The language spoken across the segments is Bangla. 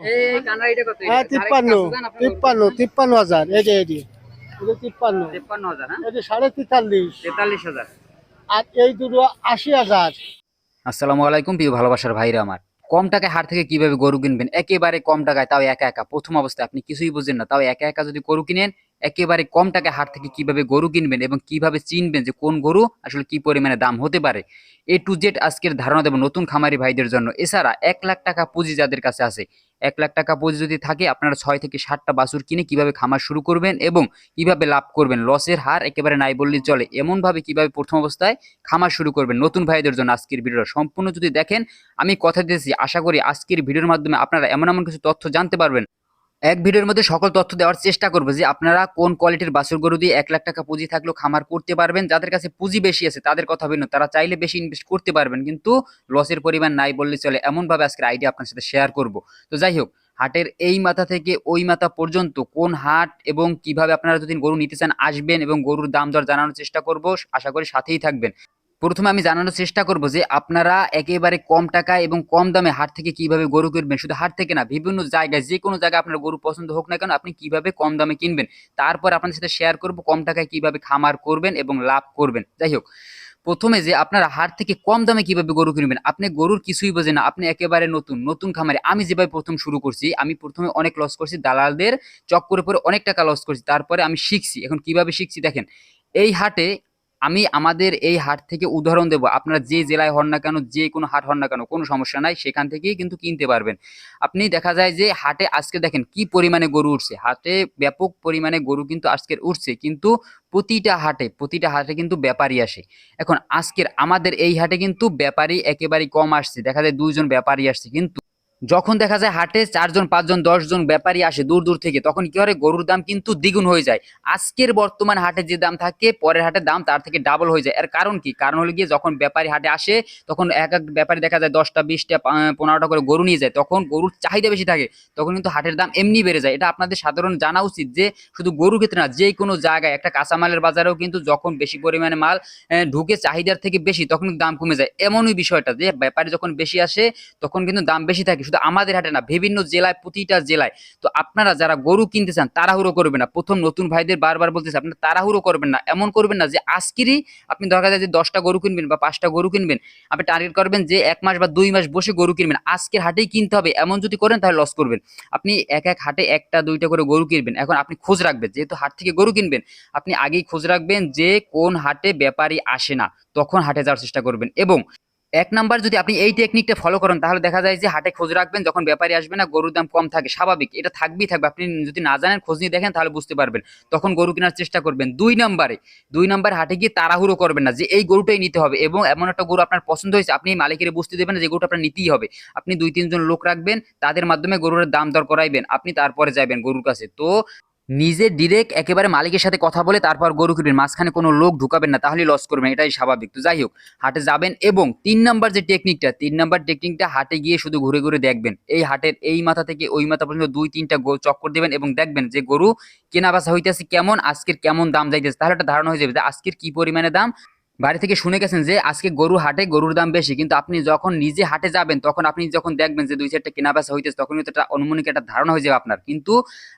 এই কানাড়িটা কত হ্যাঁ তিপ্পান্ন তিপ্পান্ন তিপ্পান্ন হাজার এই যে এটি তিপ্পান্ন। তিপ্পান্ন হাজার হ্যাঁ? এটি সাড়ে তেতাল্লিশ। তেতাল্লিশ হাজার। আর এই দুটো আশি হাজার। আসসালামু আলাইকুম প্রিয় ভালোবাসার ভাইরা আমার। কম টাকায় হাট থেকে কীভাবে গরু কিনবেন? একেবারে কম টাকায় তাও একা একা। প্রথম অবস্থায় আপনি কিছুই বুঝেন না তাও একা একা যদি গরু কিনেন একেবারে কম টাকায় হাট থেকে কীভাবে গরু কিনবেন এবং কীভাবে চিনবেন যে কোন গরু আসলে কি পরিমাণে দাম হতে পারে? এ টু জেড আজকের ধারণা দেবো নতুন খামারি ভাইদের জন্য। এছাড়া এক লাখ টাকা পুঁজি যাদের কাছে আছে এক লাখ টাকা পুঁজি যদি থাকে, আপনারা ছয় থেকে সাতটা বাছুর কিনে কীভাবে খামার শুরু করবেন এবং কীভাবে লাভ করবেন? লসের হার একেবারে নাই বললেই চলে। এমনভাবে কীভাবে প্রথম অবস্থায় খামার শুরু করবেন? নতুন ভাইদের জন্য আজকের ভিডিওটা সম্পূর্ণ যদি দেখেন, আমি কথা দিয়েছি আশা করি আজকের ভিডিওর মাধ্যমে আপনারা এমন এমন কিছু তথ্য জানতে পারবেন। এক ভিডিওর মধ্যে সকল তথ্য দেওয়ার চেষ্টা করব যে আপনারা কোন কোয়ালিটির বাছুর গরু দিয়ে এক লাখ টাকা পুঁজি থাকলেও খামার করতে পারবেন, যাদের কাছে পুঁজি বেশি আছে তাদের কথা ভিন্ন, তারা চাইলে বেশি ইনভেস্ট করতে পারবেন, কিন্তু লসের পরিমাণ নাই বললে চলে। এমনভাবে আজকের আইডিয়া আপনার সাথে শেয়ার করব। তো যাই হোক, হাটের এই মাথা থেকে ওই মাথা পর্যন্ত কোন হাট এবং কীভাবে আপনারা যদি গরু নিতে চান আসবেন এবং গরুর দাম দর জানানোর চেষ্টা করব, আশা করি সাথেই থাকবেন। প্রথমে আমি জানানোর চেষ্টা করব যে আপনারা একেবারে কম টাকায় এবং কম দামে হাট থেকে কীভাবে গরু কিনবেন? শুধু হাট থেকে না, বিভিন্ন জায়গায়, যে কোনো জায়গায় আপনার গরু পছন্দ হোক না কেন আপনি কীভাবে কম দামে কিনবেন? তারপর আপনাদের সাথে শেয়ার করব কম টাকায় কীভাবে খামার করবেন এবং লাভ করবেন। যাই হোক, প্রথমে যে আপনারা হাট থেকে কম দামে কীভাবে গরু কিনবেন, আপনি গরুর কিছুই বোঝেন না, আপনি একেবারে নতুন নতুন খামারে। আমি যেভাবে প্রথম শুরু করছি, আমি প্রথমে অনেক লস করছি, দালালদের চক্করে পরে অনেক টাকা লস করছি, তারপরে আমি শিখছি। এখন কীভাবে শিখছি দেখেন, এই হাটে আমি আমাদের এই হাট থেকে উদাহরণ দেবো। আপনারা যে জেলায় হন না কেন, যে কোনো হাট হন না কেন, কোনো সমস্যা নাই, সেখান থেকেই কিন্তু কিনতে পারবেন। আপনি দেখা যায় যে হাটে আজকে দেখেন কি পরিমাণে গরু উঠছে। হাটে ব্যাপক পরিমাণে গরু কিন্তু আজকের উঠছে, কিন্তু প্রতিটা হাটে প্রতিটা হাটে কিন্তু ব্যাপারী আসে। এখন আজকের আমাদের এই হাটে কিন্তু ব্যাপারী একেবারেই কম আসছে। দেখা যায় দুইজন ব্যাপারী আসছে, কিন্তু যখন দেখা যায় হাটে চারজন, পাঁচজন, দশজন ব্যাপারী আসে দূর দূর থেকে, তখন কি হয়? গরুর দাম কিন্তু দ্বিগুণ হয়ে যায়। আজকের বর্তমান হাটে যে দাম থাকে, পরের হাটের দাম তার থেকে ডাবল হয়ে যায়। এর কারণ কি? কারণ হলো গিয়ে যখন ব্যাপারী হাটে আসে, তখন এক এক ব্যাপারী দেখা যায় দশটা, বিশটা পনেরোটা করে গরু নিয়ে যায়। তখন গরুর চাহিদা বেশি থাকে, তখন কিন্তু হাটের দাম এমনি বেড়ে যায়। এটা আপনাদের সাধারণ জানা উচিত যে, শুধু গরুর ক্ষেত্রে না, যে কোনো জায়গায় একটা কাঁচামালের বাজারেও কিন্তু যখন বেশি পরিমাণে মাল ঢুকে চাহিদার থেকে বেশি, তখন দাম কমে যায়। এমনই বিষয়টা যে, ব্যাপারী যখন বেশি আসে, তখন কিন্তু দাম বেশি থাকে। শুধু আমাদের হাটে না, বিভিন্ন জেলায়, প্রতিটা জেলায়। তো আপনারা যারা গরু কিনতে চান, তাড়াহুড়ো করবেন না। প্রথম নতুন ভাইদের বারবার বলতেছে, আপনারা তাড়াহুড়ো করবেন না। এমন করবেন না যে, আজকেরই আপনি দেখা যায় যে, দশটা গরু কিনবেন বা পাঁচটা গরু কিনবেন, আপনি টার্গেট করবেন যে, এক মাস বা দুই মাস বসে গরু কিনবেন। আজকের হাটেই কিনতে হবে। এমন যদি করেন, তাহলে লস করবেন। আপনি এক এক হাটে একটা, দুইটা করে গরু কিনবেন। এখন আপনি খোঁজ রাখবেন, যেহেতু হাট থেকে গরু কিনবেন, আপনি আগেই খোঁজ রাখবেন যে, কোন হাটে ব্যাপারী আসে না। তখন হাটে যাওয়ার চেষ্টা করবেন। এবং এক নাম্বার যদি আপনি এই টেকনিকটা ফলো করেন, তাহলে দেখা যায় যে হাটে খোঁজ রাখবেন, যখন ব্যাপারী আসবে না, গরুর দাম কম থাকে, স্বাভাবিক। এটা থাকবেই থাকবে। আপনি যদি না জানেন, খোঁজ নিয়ে দেখেন, তাহলে বুঝতে পারবেন। তখন গরু কেনার চেষ্টা করবেন। দুই নাম্বারে, দুই নাম্বার হাটে গিয়ে তাড়াহুড়ো করবেন না যে, এই গরুটাই নিতে হবে এবং এমন একটা গরু আপনার পছন্দ হয়েছে, আপনি মালিকের বুঝতে দেবেন যে, গরুটা আপনার নিতেই হবে। আপনি দুই, তিনজন লোক রাখবেন, তাদের মাধ্যমে গরুর দাম দর করাইবেন, আপনি তারপরে যাবেন গরুর কাছে। তো নিজে ডিরেক্ট একেবারে মালিকের সাথে কথা বলে তারপর গরু কিনবেন। মাঝখানে কোনো লোক ঢুকাবেন না, তাহলে লস করবেন এটাই স্বাভাবিক। তো যাই হোক, হাটে যাবেন এবং তিন নম্বর যে টেকনিকটা তিন নম্বর টেকনিকটা হাটে গিয়ে শুধু ঘুরে ঘুরে দেখবেন। এই হাটের এই মাথা থেকে ওই মাথা পর্যন্ত দুই, তিনটা চক্কর দেবেন এবং দেখবেন যে গরু কেনা বাসা হইতেছে কেমন, আজকের কেমন দাম যাইতেছে। তাহলে একটা ধারণা হয়ে যাবে যে আজকের কি পরিমাণে দাম বাড়ি থেকে শুনে গেছেন যে আজকে গরু হাটে গরুর দাম বেশি, কিন্তু আপনি যখন নিজে হাটে যাবেন, তখন আপনি যখন দেখবেন যে দুই চারটা কেনা বেচা হইতেছে, তখন কিন্তু একটা অনুমানিক একটা ধারণা হয়ে যাবে আপনার। কিন্তু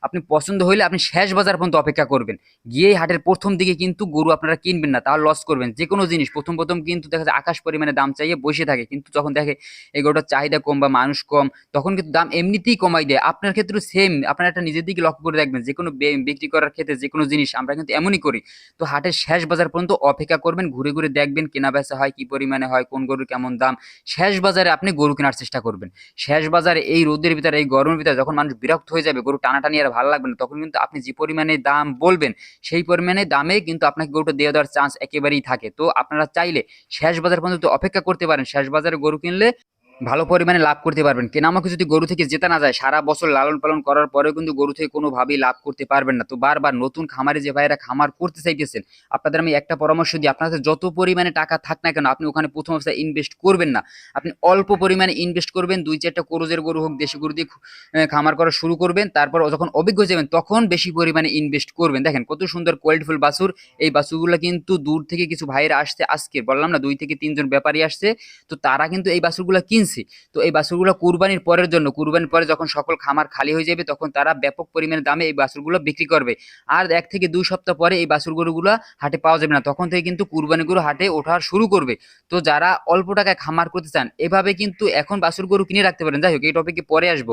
আপনি পছন্দ হইলে আপনি শেষ বাজার পর্যন্ত অপেক্ষা করবেন। গিয়ে হাটের প্রথম দিকে কিন্তু গরু আপনারা কিনবেন না, তাহলে লস করবেন। যে কোনো জিনিস, প্রথম প্রথম কিন্তু দেখা যায় আকাশ পরিমাণে দাম চাইয়ে বসে থাকে। কিন্তু যখন দেখে এই গরুটার চাহিদা কম বা মানুষ কম, তখন কিন্তু দাম এমনিতেই কমাই দেয়। আপনার ক্ষেত্রে সেম আপনার একটা নিজের দিকে লক্ষ্য করে দেখবেন যে কোনো বিক্রি করার ক্ষেত্রে যে কোনো জিনিস আমরা কিন্তু এমনই করি। তো হাটের শেষ বাজার পর্যন্ত অপেক্ষা করবেন, ঘুরে ঘুরে দেখবেন কেনা বেচা হয়, কি পরিমাণে হয়, কোন গরুর কেমন দাম। শেষ বাজারে আপনি গরু কেনার চেষ্টা করবেন। শেষ বাজারে এই রোদের ভিতরে, এই গরমের ভিতরে যখন মানুষ বিরক্ত হয়ে যাবে, গরু টানাটানি আর ভালো লাগবে না, তখন কিন্তু আপনি যে পরিমাণে দাম বলবেন, সেই পরিমাণে দামে কিন্তু আপনাকে গরুটা দেওয়া দেওয়ার চান্স একেবারেই থাকে। তো আপনারা চাইলে শেষ বাজার পর্যন্ত অপেক্ষা করতে পারেন। শেষ বাজারে গরু কিনলে ভালো পরিমাণে লাভ করতে পারবেন। কেনামাকে যদি গরু থেকে জেতা না যায়, সারা বছর লালন পালন করার পরেও কিন্তু গরু থেকে কোনোভাবেই লাভ করতে পারবেন না। তো বারবার নতুন খামারে যে ভাইয়েরা খামার করতে চাইতেছেন, আপনাদের আমি একটা পরামর্শ দিই। আপনাদের যত পরিমাণে টাকা থাক না কেন, আপনি ওখানে প্রথম অবস্থায় ইনভেস্ট করবেন না। আপনি অল্প পরিমাণে ইনভেস্ট করবেন, দুই চারটা করোজের গরু হোক, দেশি গরু দিয়ে খামার করা শুরু করবেন, তারপর যখন অভিজ্ঞ যাবেন, তখন বেশি পরিমাণে ইনভেস্ট করবেন। দেখেন কত সুন্দর কোয়ালিটিফুল বাছুর। এই বাছুরগুলো কিন্তু দূর থেকে কিছু ভাইয়েরা আসছে আজকে, বললাম না, দুই থেকে তিনজন ব্যাপারী আসছে। তো তারা কিন্তু এই বাছুরগুলো কিনছে। কিনছে, তো এই বাছুরগুলো কুরবানির পরের জন্য, কুরবানির পরে যখন সকল খামার খালি হয়ে যাবে, তখন তারা ব্যাপক পরিমাণে দামে এই বাছুরগুলো বিক্রি করবে। আর এক থেকে দুই সপ্তাহ পরে এই বাছুর গরুগুলো হাটে পাওয়া যাবে না, তখন থেকে কিন্তু কুরবানি গরু হাটে ওঠা শুরু করবে। তো যারা অল্প টাকায় খামার করতে চান, এভাবে কিন্তু এখন বাছুর গরু কিনে রাখতে পারেন। যাই হোক, এই টপিকে পরে আসব।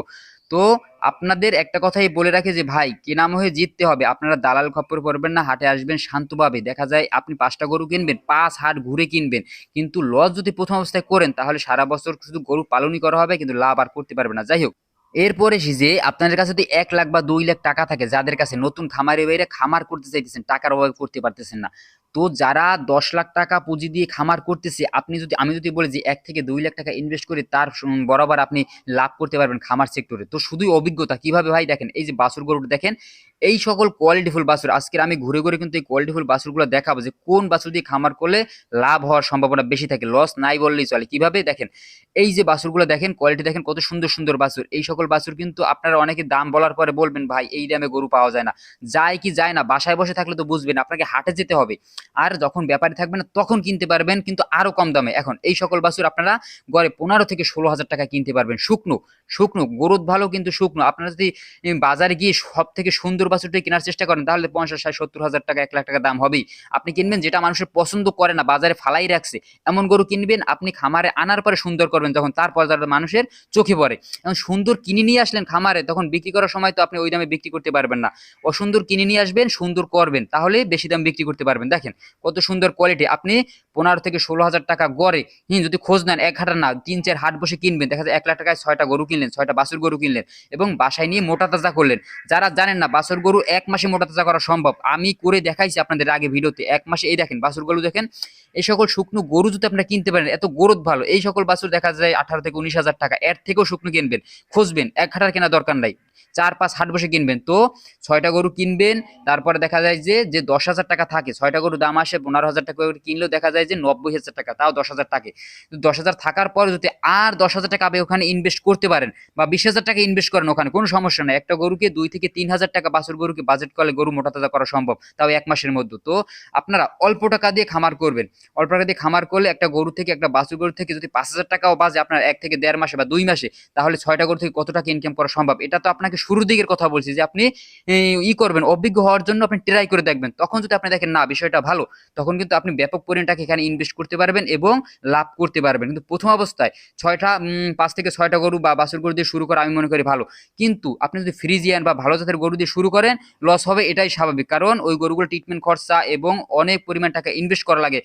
তো আপনাদের একটা কথাই বলে রাখে যে, ভাই কেনাম হয়ে জিততে হবে? আপনারা দালাল খপ্পর পড়বেন না, হাটে আসবেন শান্তভাবে দেখা যায় আপনি পাঁচটা গরু কিনবেন, পাঁচ হাট ঘুরে কিনবেন। কিন্তু লস যদি প্রথম অবস্থায় করেন, তাহলে সারা বছর শুধু গরু পালনই করা হবে, কিন্তু লাভ আর করতে পারবে না। যাই হোক, এরপরে এসে যে আপনাদের কাছে যদি এক লাখ বা দুই লাখ টাকা থাকে, যাদের কাছে নতুন খামারে বাইরে খামার করতে চাইতেছেন, টাকার অভাবে করতে পারতেছেন না তো যারা দশ লাখ টাকা পুঁজি দিয়ে খামার করতেছে, আপনি যদি, আমি যদি বলি যে এক থেকে দুই লাখ টাকা ইনভেস্ট করে তার বরাবর আপনি লাভ করতে পারবেন খামার সেক্টরে তো শুধুই অভিজ্ঞতা, কীভাবে ভাই দেখেন, এই যে বাসুর গরুটা দেখেন এই সকল কোয়ালিটিফুল বাছুর। আজকের আমি ঘুরে ঘুরে কিন্তু এই কোয়ালিটিফুল বাছুরগুলো দেখাবো যে কোন বাছুর দিয়ে খামার করলে লাভ হওয়ার সম্ভাবনা বেশি থাকে। লস নাই বললেই চলে। কীভাবে? দেখেন, এই যে বাছুরগুলো দেখেন কোয়ালিটি দেখেন, কত সুন্দর সুন্দর বাছুর। এই সকল বাছুর কিন্তু আপনারা অনেকে দাম বলার পরে বলবেন, ভাই, এই দামে গরু পাওয়া যায় না। যায় কি যায় না, বাসায় বসে থাকলে তো বুঝবেন, আপনাকে হাটে যেতে হবে। আর যখন ব্যাপারী না, তখন কিনতে পারবেন, কিন্তু আরও কম দামে। এখন, এই সকল বাছুর আপনারা গড়ে পনেরো থেকে ষোলো হাজার টাকা কিনতে পারবেন। শুকনো শুকনো গরুদ ভালো কিন্তু শুকনো। আপনারা যদি বাজারে গিয়ে সব থেকে সুন্দর বাছুরটাই কেনার চেষ্টা করেন, তাহলে পঞ্চাশ, ষাট, সত্তর হাজার টাকা, এক লাখ টাকা দাম হবেই। আপনি কিনবেন যেটা মানুষের পছন্দ করে না, বাজারে ফালাই রাখছে। এমন গরু কিনবেন, আপনি খামারে আনার পরে সুন্দর করবেন, যখন তারপর যারা মানুষের চোখে পড়ে। এখন সুন্দর কিনে নিয়ে আসলেন খামারে, তখন বিক্রি করার সময় তো আপনি ওই দামে বিক্রি করতে পারবেন না। অসুন্দর কিনে নিয়ে আসবেন, সুন্দর করবেন, তাহলে বেশি দাম বিক্রি করতে পারবেন। দেখেন, কত সুন্দর কোয়ালিটি আপনি পনেরো থেকে ষোলো হাজার টাকা গড়ে, হুম, যদি খোঁজ নেন, এক হাটার না, তিন, চার হাট বসে কিনবেন, দেখা যায় এক লাখ টাকায় ছয়টা গরু কিনলেন, ছয়টা বাছুর গরু কিনলেন, এবং বাসায় নিয়ে মোটা তাজা করলেন। যারা জানেন না বাছুর গরু এক মাসে মোটা তাজা করা সম্ভব? আমি করে দেখাইছি আপনাদের আগে ভিডিওতে। এক মাসে, এই দেখেন, বাছুর গরু দেখেন, এই সকল শুকনো গরু যদি আপনারা কিনতে পারেন, এত গরুত ভালো। এই সকল বাছুর দেখা যায় আঠারো থেকে উনিশ হাজার টাকা, এর থেকেও শুকনো কিনবেন, খুঁজবেন, এক হাটার কেনা দরকার নাই। চার পাঁচ হাট বসে কিনবেন। তো ছয়টা গরু কিনবেন, তারপরে দেখা যায় যে যে দশ হাজার টাকা থাকে, ছয়টা গরু দাম আসে পনেরো হাজার টাকা করে কিনলেও দেখা যায় যে নব্বই হাজার টাকা, তাও দশ হাজার টাকা দশ হাজার থাকার পর যদি আর দশ হাজার টাকা আপনি ওখানে ইনভেস্ট করতে পারেন বা বিশ হাজার টাকা ইনভেস্ট করেন ওখানে, কোনো সমস্যা নেই। একটা গরুকে দুই থেকে তিন হাজার টাকা বাছুর গরুকে বাজেট করলে গরু মোটা তাজা করা সম্ভব, তাও এক মাসের মধ্যে। তো আপনারা অল্প টাকা দিয়ে খামার করবেন। অল্প টাকা দিয়ে খামার করলে একটা গরু থেকে, একটা বাছুর গরু থেকে যদি পাঁচ হাজার টাকাও বাজে আপনার এক থেকে দেড় মাসে বা দুই মাসে, তাহলে ছয়টা গরু থেকে কত টাকা ইনকাম করা সম্ভব? এটা তো আপনাকে শুরুর দিকের কথা বলছি যে আপনি ই করবেন, অভিজ্ঞ হওয়ার জন্য আপনি ট্রাই করে দেখবেন। তখন যদি আপনি দেখেন, না, বিষয়টা ভালো, তখন কিন্তু আপনি ব্যাপক পরিমাণ টাকা এখানে ইনভেস্ট করতে পারবেন এবং লাভ করতে পারবেন। কিন্তু প্রথম অবস্থায় ছয়টা পাঁচ থেকে ছয়টা গরু বা বাছুর গরু দিয়ে শুরু করা আমি মনে করি ভালো। কিন্তু আপনি যদি ফ্রিজিয়ান বা ভালো জাতের গরু দিয়ে শুরু করেন লস হবে এটাই স্বাভাবিক। কারণ ওই গরুগুলো ট্রিটমেন্ট খরচা এবং অনেক পরিমাণ টাকা ইনভেস্ট করা লাগে।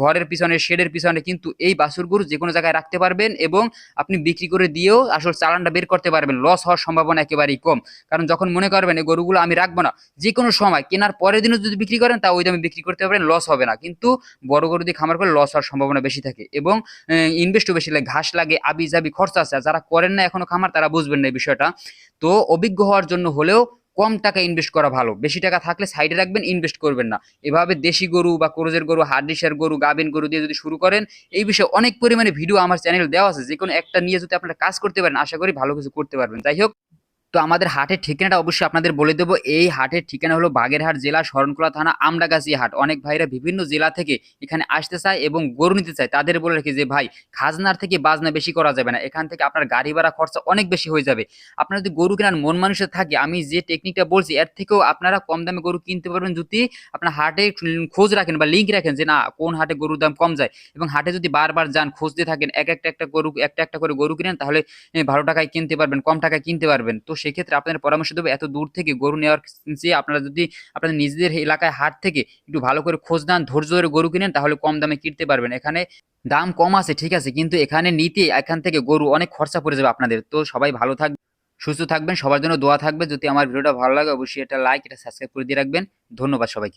ঘরের পিছনে, শেডের পিছনে কিন্তু এই বাসুর গরু যে কোনো জায়গায় রাখতে পারবেন এবং আপনি বিক্রি করে দিয়েও আসল চালানটা বের করতে পারবেন। লস হওয়ার সম্ভাবনা একেবারেই কম। কারণ যখন মনে করবেন এই গরুগুলো আমি রাখব না যে কোনো সময় কেনার পরের দিনও যদি বিক্রি করেন, তা ওই দামে বিক্রি করতে পারবেন লস হবে না। কিন্তু বড় গরু দিয়ে খামার করলে লস হওয়ার সম্ভাবনা বেশি থাকে এবং ইনভেস্টও বেশি লাগে। ঘাস লাগে আবি জাবি খরচা আছে। যারা করেন না এখনও খামার, তারা বুঝবেন না এই বিষয়টা। তো অভিজ্ঞ হওয়ার জন্য হলেও কম টাকা ইনভেস্ট করা ভালো। বেশি টাকা থাকলে সাইডে রাখবেন ইনভেস্ট করবেন না। এভাবে দেশি গরু বা ক্রোজের গরু, হার্ডিসের গরু গাবিন গরু দিয়ে যদি শুরু করেন, এই বিষয়ে অনেক পরিমাণে ভিডিও আমার চ্যানেল দেওয়া আছে। যে কোনো একটা নিয়ে যদি আপনারা কাজ করতে পারেন, আশা করি ভালো কিছু করতে পারবেন। যাই হোক। তো আমাদের হাটের ঠিকানাটা অবশ্যই আপনাদের বলে দেবো। এই হাটের ঠিকানা হলো বাগেরহাট জেলা শরণখোলা থানা, আমডাগাছি হাট। অনেক ভাইরা বিভিন্ন জেলা থেকে এখানে আসতে চায় এবং গরু নিতে চায়। তাদের বলে রাখি যে, ভাই, খাজনার থেকে বাজনা বেশি করা যাবে না। এখান থেকে আপনার গাড়ি ভাড়া খরচা অনেক বেশি হয়ে যাবে। আপনার যদি গরু কেনার মন মানুষের থাকে, আমি যে টেকনিকটা বলছি, এর থেকেও আপনারা কম দামে গরু কিনতে পারবেন যদি আপনার হাটে খোঁজ রাখেন বা লিঙ্ক রাখেন যে, না, কোন হাটে গরুর দাম কম যায়। এবং হাটে যদি বারবার যান খোঁজ দিয়ে থাকেন, এক একটা একটা গরু, একটা একটা করে গরু কিনেন, তাহলে ভালো টাকায় কিনতে পারবেন, কম টাকায় কিনতে পারবেন। তো সেক্ষেত্রে আপনাদের পরামর্শ দেবো, এত দূর থেকে গরু নেওয়ার চেয়ে আপনারা যদি আপনাদের নিজেদের এলাকায় হাট থেকে একটু ভালো করে খোঁজ নেন, ধৈর্য ধরে গরু কিনেন, তাহলে কম দামে কিনতে পারবেন। এখানে দাম কম আছে, ঠিক আছে, কিন্তু এখানে নিতে, এখান থেকে গরু অনেক খরচা পড়ে যাবে আপনাদের। তো সবাই ভালো থাকবে সুস্থ থাকবেন, সবার জন্য দোয়া থাকবে যদি আমার ভিডিওটা ভালো লাগে, অবশ্যই এটা লাইক এটা সাবস্ক্রাইব করে দিয়ে রাখবেন। ধন্যবাদ সবাইকে।